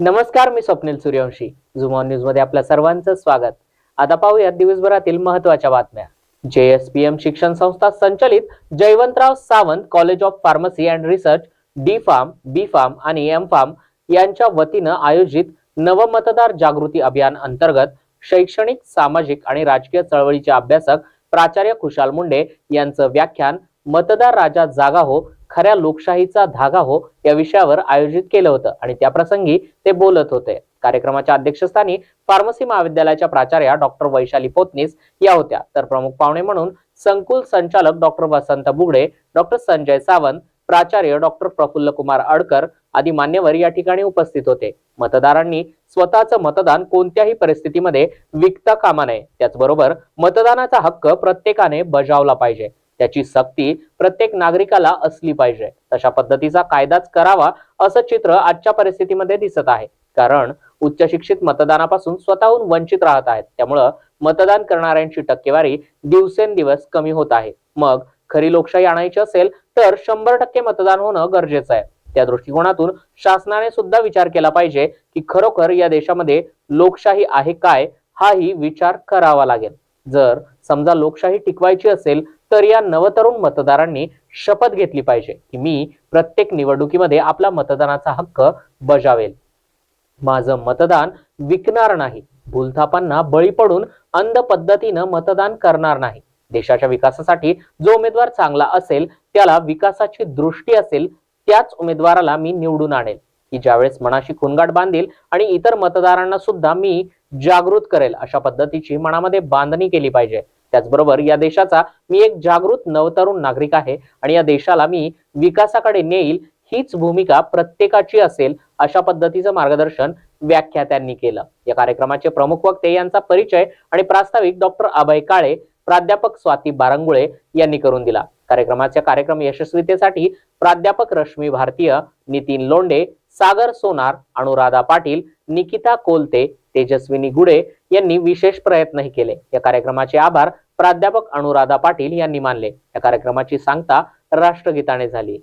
नमस्कार मी स्वप्नील सूर्यवंशी. झुमॉन न्यूजमध्ये आपल्या सर्वांचं स्वागत. आता पाहूया दिवसभरातील महत्त्वाच्या बातम्या. जे एस पी एम शिक्षण संस्था संचलित Jaywantrao Sawant college of pharmacy and research D pharm B pharm आणि एम फार्म यांच्या वतीनं आयोजित नवमतदार जागृती अभियान अंतर्गत शैक्षणिक सामाजिक आणि राजकीय चळवळीचे अभ्यासक प्राचार्य खुशाल मुंडे यांचं व्याख्यान मतदार राजा जागा हो खऱ्या लोकशाहीचा धागा हो या विषयावर आयोजित केलं होतं. आणि त्याप्रसंगी ते बोलत होते. कार्यक्रमाच्या अध्यक्षस्थानी फार्मसी महाविद्यालयाच्या प्राचार्या डॉक्टर वैशाली पोतनीस या होत्या. तर प्रमुख पाहुणे म्हणून संकुल संचालक डॉक्टर वसंत बुगडे डॉक्टर संजय सावंत प्राचार्य डॉक्टर प्रफुल्ल कुमार अडकर आदी मान्यवर या ठिकाणी उपस्थित होते. मतदारांनी स्वतःचं मतदान कोणत्याही परिस्थितीमध्ये विकता कामा नये. त्याचबरोबर मतदानाचा हक्क प्रत्येकाने बजावला पाहिजे. त्याची सक्ती प्रत्येक नागरिकाला असली पाहिजे. तशा पद्धतीचा कायदाच करावा असं चित्र आजच्या परिस्थितीमध्ये दिसत आहे. कारण उच्च शिक्षित मतदानापासून स्वतःहून वंचित राहत आहेत. त्यामुळं मतदान करणाऱ्यांची टक्केवारी दिवसेंदिवस कमी होत आहे. मग खरी लोकशाही आणायची असेल तर शंभर टक्के मतदान होणं गरजेचं आहे. त्या दृष्टिकोनातून शासनाने सुद्धा विचार केला पाहिजे की खरोखर या देशामध्ये लोकशाही आहे काय हाही विचार करावा लागेल. जर समजा लोकशाही टिकवायची असेल तर या नवतरुण मतदारांनी शपथ घेतली पाहिजे की मी प्रत्येक निवडणुकीमध्ये आपला मतदानाचा हक्क बजावेल. माझं मतदान विकणार नाही. भूलथापांना बळी पडून अंध पद्धतीनं मतदान करणार नाही. देशाच्या विकासासाठी जो उमेदवार चांगला असेल त्याला विकासाची दृष्टी असेल त्याच उमेदवाराला मी निवडून आणेल. की ज्यावेळेस मनाशी खुनगाट बांधील आणि इतर मतदारांना सुद्धा मी जागृत करेल अशा पद्धतीची मनामध्ये बांधणी केली पाहिजे. त्याचबरोबर या देशाचा मी एक जागृत नवतरुण नागरिक आहे आणि या देशाला मी विकासाकडे नेईल हीच भूमिका प्रत्येकाची असेल अशा पद्धतीचं मार्गदर्शन व्याख्यात्यांनी केलं. या कार्यक्रमाचे प्रमुख वक्ते यांचा परिचय आणि प्रास्ताविक डॉक्टर अभय काळे प्राध्यापक स्वाती बारंगुळे यांनी करून दिला. कार्यक्रमाच्या कार्यक्रम यशस्वीतेसाठी प्राध्यापक रश्मी भारतीय नितीन लोंडे सागर सोनार अनुराधा पाटील निकिता कोलते तेजस्विनी गुडे यांनी विशेष प्रयत्नही केले. या कार्यक्रमाचे आभार प्राध्यापक अनुराधा पाटील यांनी मानले. या कार्यक्रमाची सांगता राष्ट्रगीताने झाली.